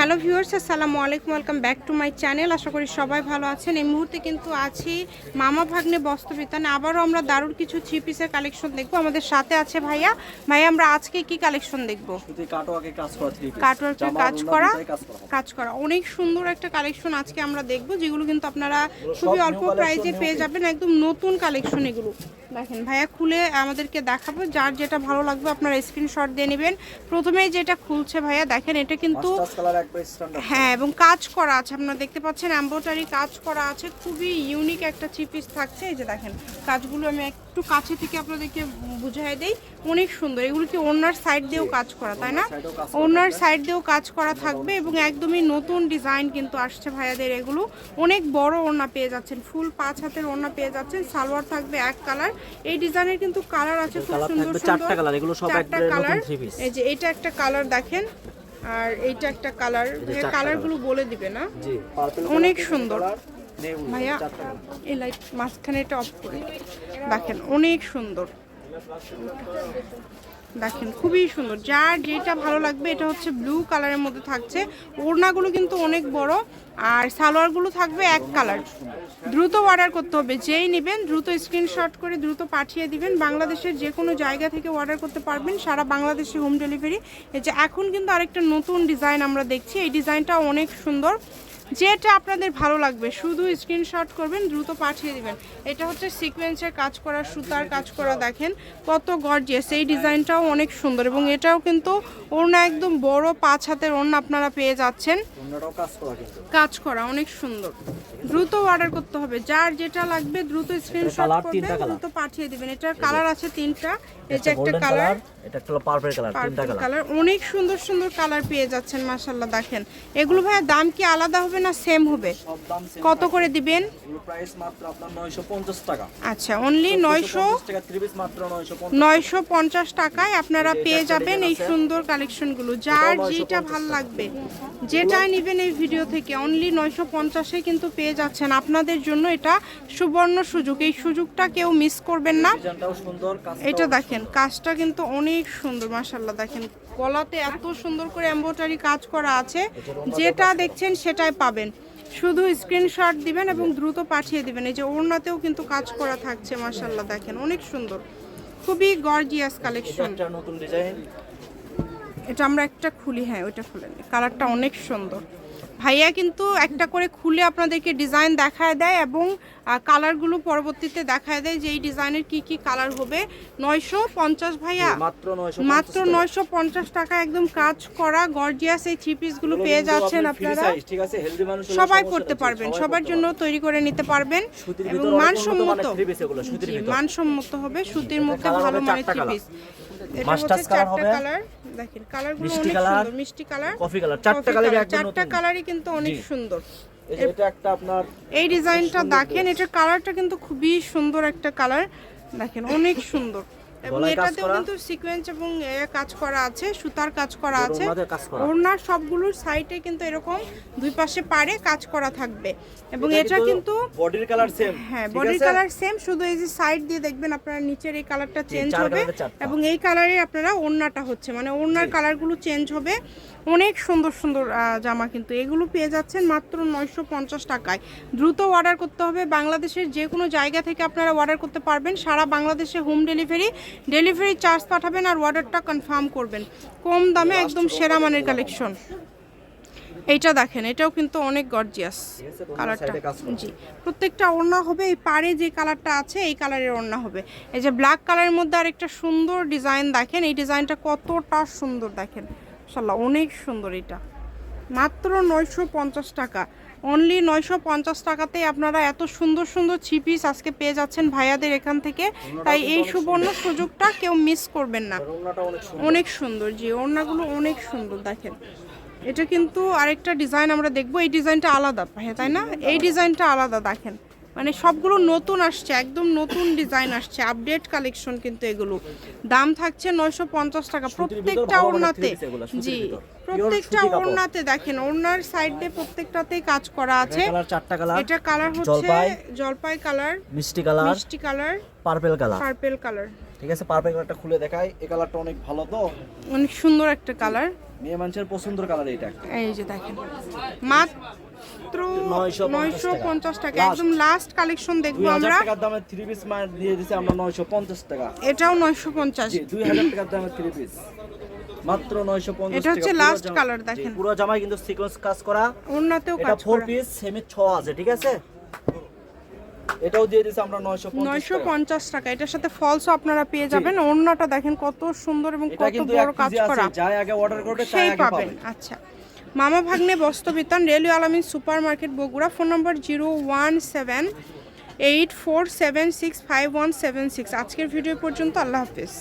Hello viewers আসসালামু আলাইকুম welcome back to my channel. আশা করি সবাই ভালো আছেন। এই মুহূর্তে কিন্তু আছি মামা ভাগ্নে বস্ত্রবিতানে আবারও আমরা দারুণ কিছু থ্রি পিসের কালেকশন দেখব। আমাদের সাথে আছে ভাইয়া। ভাইয়া আমরা আজকে কি কালেকশন দেখব? কাটোয়াকে কাজ করা কাজ করা অনেক সুন্দর একটা কালেকশন আজকে আমরা দেখব যেগুলো কিন্তু আপনারা খুবই অল্প প্রাইজে পেয়ে যাবেন। একদম নতুন কালেকশন এগুলো। দেখেন ভাইয়া খুলে আমাদেরকে দেখাবো। যার যেটা ভালো লাগবে আপনারা স্ক্রিনশট দিয়ে নেবেন। প্রথমেই যেটা খুলছে ভাইয়া দেখেন এটা কিন্তু হ্যাঁ এবং কাজ করা আছে। আপনারা দেখতে পাচ্ছেন এম্ব্রয়ডারি কাজ করা আছে। খুবই ইউনিক একটা থ্রি পিস থাকছে। এই যে দেখেন কাজগুলো আমি একটু কাছে থেকে আপনাদেরকে বুঝাই দেই। অনেক সুন্দর। এগুলো কি ওনার সাইড দিয়েও কাজ করা তাই না? ওনার সাইড দিয়েও কাজ করা থাকবে এবং একদমই নতুন ডিজাইন কিন্তু আসছে ভাইয়াদের এগুলো। অনেক বড় ওড়না পেয়ে যাচ্ছেন। ফুল পাঁচ হাতের ওড়না পেয়ে যাচ্ছেন। সালোয়ার থাকবে এক কালার। এই ডিজাইনের কিন্তু কালার আছে খুব সুন্দর সুন্দর চারটা কালার। এগুলো সব একবারে কালার। এই যে এটা একটা কালার দেখেন। আর এইটা একটা কালার। কালারগুলো বলে দিবে না। অনেক সুন্দর। ভাইয়া এই লাইট মাঝখানে এটা অফ করে দেখেন অনেক সুন্দর। দেখেন, খুবই সুন্দর। যার যেটা ভালো লাগবে, এটা হচ্ছে ব্লু কালারের মধ্যে থাকছে। ওড়নাগুলো কিন্তু অনেক বড়, আর সালোয়ারগুলো থাকবে এক কালার দ্রুত অর্ডার করতে হবে, যেই নেবেন দ্রুত স্ক্রিনশট করে দ্রুত পাঠিয়ে দিবেন। বাংলাদেশের যে কোনো জায়গা থেকে অর্ডার করতে পারবেন, সারা বাংলাদেশে হোম ডেলিভারি এই যে এখন কিন্তু আরেকটা নতুন ডিজাইন আমরা দেখছি, এই ডিজাইনটা অনেক সুন্দর। যেটা আপনাদের ভালো লাগবে শুধু স্ক্রিনশট করবেন দ্রুত পাঠিয়ে দিবেন। এটা হচ্ছে সিকোয়েন্সের কাজ করা সুতার কাজ করা দেখেন কত গর্জিয়াস এই ডিজাইনটাও অনেক সুন্দর এবং এটাও কিন্তু ওড়না একদম বড় পাঁচ হাতের ওড়না আপনারা পেয়ে যাচ্ছেন। কাজ করা অনেক সুন্দর। দ্রুত অর্ডার করতে হবে যার যেটা লাগবে দ্রুত স্ক্রিনশট করবেন দ্রুত পাঠিয়ে দিবেন। এটার কালার আছে তিনটা যে একটা কালার এটা একটা পার্পল কালার তিনটা কালার কালার অনেক সুন্দর সুন্দর কালার পেয়ে যাচ্ছেন মাশাল্লাহ দেখেন। এগুলো ভাইয়া দাম কি আলাদা হবে না সেম হবে। কত করে দিবেন? প্রাইস মাত্র আপনার 950 টাকা। আচ্ছা অনলি নয়শো 950 টাকা থ্রি মাত্র 950 নয়শো পঞ্চাশ টাকায় আপনারা পেয়ে যাবেন এই সুন্দর কালেকশনগুলো যার এটাও 950 যেটা ভালো লাগবে যেটাই নেবেন এই ভিডিও থেকে অনলি নয়শো পঞ্চাশে কিন্তু পেয়ে যাচ্ছেন। আপনাদের জন্য এটা সুবর্ণ সুযোগ। এই সুযোগটা কেউ মিস করবেন না। এটা দেখেন কাজটা কিন্তু অনেক সুন্দর মাশাল্লাহ দেখেন। গলাতে এত সুন্দর করে এম্ব্রয়ডারি কাজ করা আছে যেটা দেখছেন সেটাই পাবেন। শুধু স্ক্রিনশট দিবেন এবং দ্রুত পাঠিয়ে দিবেন। এই যে ওড়নাতেও কিন্তু কাজ করা থাকছে মাসাল্লাহ দেখেন অনেক সুন্দর। খুবই গর্জিয়াস কালেকশন নতুন ডিজাইন এটা আমরা একটা খুলি হ্যাঁ ওইটা খুলেন। কালারটা অনেক সুন্দর। ভাইয়া কিন্তু একটা করে খুলে আপনাদেরকে ডিজাইন দেখায় দেয় এবং কালারগুলো পরবর্তীতে দেখায় দেয় যে এই ডিজাইনের কি কি কালার হবে। নয়শো পঞ্চাশ ভাইয়া মাত্র নয়শো পঞ্চাশ টাকা। একদম কাজ করা গর্জিয়াস এই থ্রি পিসগুলো পেয়ে যাচ্ছেন আপনারা সবাই করতে পারবেন সবার জন্য তৈরি করে নিতে পারবেন এবং মানসম্মত। মানসম্মত হবে সুতির মধ্যে ভালো মানের থ্রি পিস এটা হচ্ছে চারটা কালার দেখেন কালারগুলো অনেক সুন্দর মিষ্টি কালার কফি কালার চারটা কালার একদম চারটা কালারই কিন্তু অনেক সুন্দর। এটা একটা আপনার এই ডিজাইনটা দেখেন এটার কালারটা কিন্তু খুবই সুন্দর একটা কালার। দেখেন অনেক সুন্দর। এবং এটাতেও। কিন্তু সিকোয়েন্স এবং কাজ করা আছে সুতার কাজ করা আছে। ওড়নার সবগুলোর সাইডে কিন্তু এরকম দুই পাশে পারে কাজ করা থাকবে। এবং এটা কিন্তু বডির কালার সেম হ্যাঁ বডির কালার সেম শুধু এই যে সাইড দিয়ে দেখবেন আপনারা নিচের এই কালারটা চেঞ্জ হবে এবং এই কালারে আপনারা ওড়নাটা হচ্ছে। মানে ওড়নার কালারগুলো চেঞ্জ হবে। অনেক সুন্দর সুন্দর জামা কিন্তু। এগুলো পেয়ে যাচ্ছেন মাত্র নয়শো পঞ্চাশ টাকায়। দ্রুত অর্ডার করতে হবে। বাংলাদেশের যে কোনো জায়গা থেকে আপনারা অর্ডার করতে পারবেন। সারা বাংলাদেশে হোম ডেলিভারি ডেলিভারি চার্জ পাঠাবেন আর অর্ডারটা কনফার্ম করবেন। কম দামে একদম সেরা মানের কালেকশন এইটা দেখেন, এটাও কিন্তু অনেক গর্জিয়াস কালারটা। জি, প্রত্যেকটা ওড়না হবে, এই পাড়ে যে কালারটা আছে, এই কালারের ওড়না হবে। এই যে ব্ল্যাক কালারের মধ্যে আরেকটা সুন্দর ডিজাইন দেখেন, এই ডিজাইনটা কতটা সুন্দর দেখেন। মাশাআল্লাহ, অনেক সুন্দর এটা। মাত্র নয়শো পঞ্চাশ টাকা। অনলি নয়শো পঞ্চাশ টাকাতে আপনারা এত সুন্দর সুন্দর ছিপিস পিস আজকে পেয়ে যাচ্ছেন ভাইয়াদের এখান থেকে। তাই এই সুবর্ণ সুযোগটা কেউ মিস করবেন না। অনেক সুন্দর। অনেক সুন্দর জি ওড়নাগুলো অনেক সুন্দর দেখেন। এটা কিন্তু আরেকটা ডিজাইন আমরা দেখব। এই ডিজাইনটা আলাদা হ্যাঁ তাই না? এই ডিজাইনটা আলাদা দেখেন। মানে সবগুলো নতুন আসছে একদম নতুন ডিজাইন আসছে আপডেট কালেকশন কিন্তু এগুলো। দাম থাকছে নয়শো পঞ্চাশ টাকা প্রত্যেকটা ওড়নাতে। জি প্রত্যেকটা ওড়নাতে দেখেন ওড়নার সাইড প্রত্যেকটাতেই কাজ করা আছে। চারটা কালার এটা কালার হচ্ছে জলপাই। কালার মিষ্টি কালার মিষ্টি colour purple colour purple colour ঠিক আছে পার্পল কালারটা খুলে দেখাই। এই কালারটা অনেক ভালো তো। অনেক সুন্দর একটা কালার মেয়ে মানুষের পছন্দের কালার এটা এই যে দেখেন মাত্র 950 নয়শো পঞ্চাশ টাকা। একদম লাস্ট কালেকশন দেখব আমরা। টাকার পিস দিয়ে দিছি আমরা নয়শো পঞ্চাশ টাকা। এটাও জি টাকার পিস মাত্র নয়শো পঞ্চাশ এটা হচ্ছে last color দেখেন। পুরো জামাই কিন্তু সিকোয়েন্স কাজ করা। কাজ করা। পিস সেমি আছে ঠিক আছে? এটাও দিয়ে দিছি আমরা টাকা। এটার সাথে ফলসও আপনারা পেয়ে যাবেন। ওড়নাটা দেখেন কত সুন্দর এবং কত বড় কাজ করা। যাই আগে অর্ডার তাই আগে পাবেন। পাবেন। আচ্ছা। মামা ভাগ্নে বস্ত্রবিতান railway Alamin super market Bogura, phone number zero one seven eight four seven six five one seven six. আজকের ভিডিও পর্যন্ত আল্লাহ হাফিজ।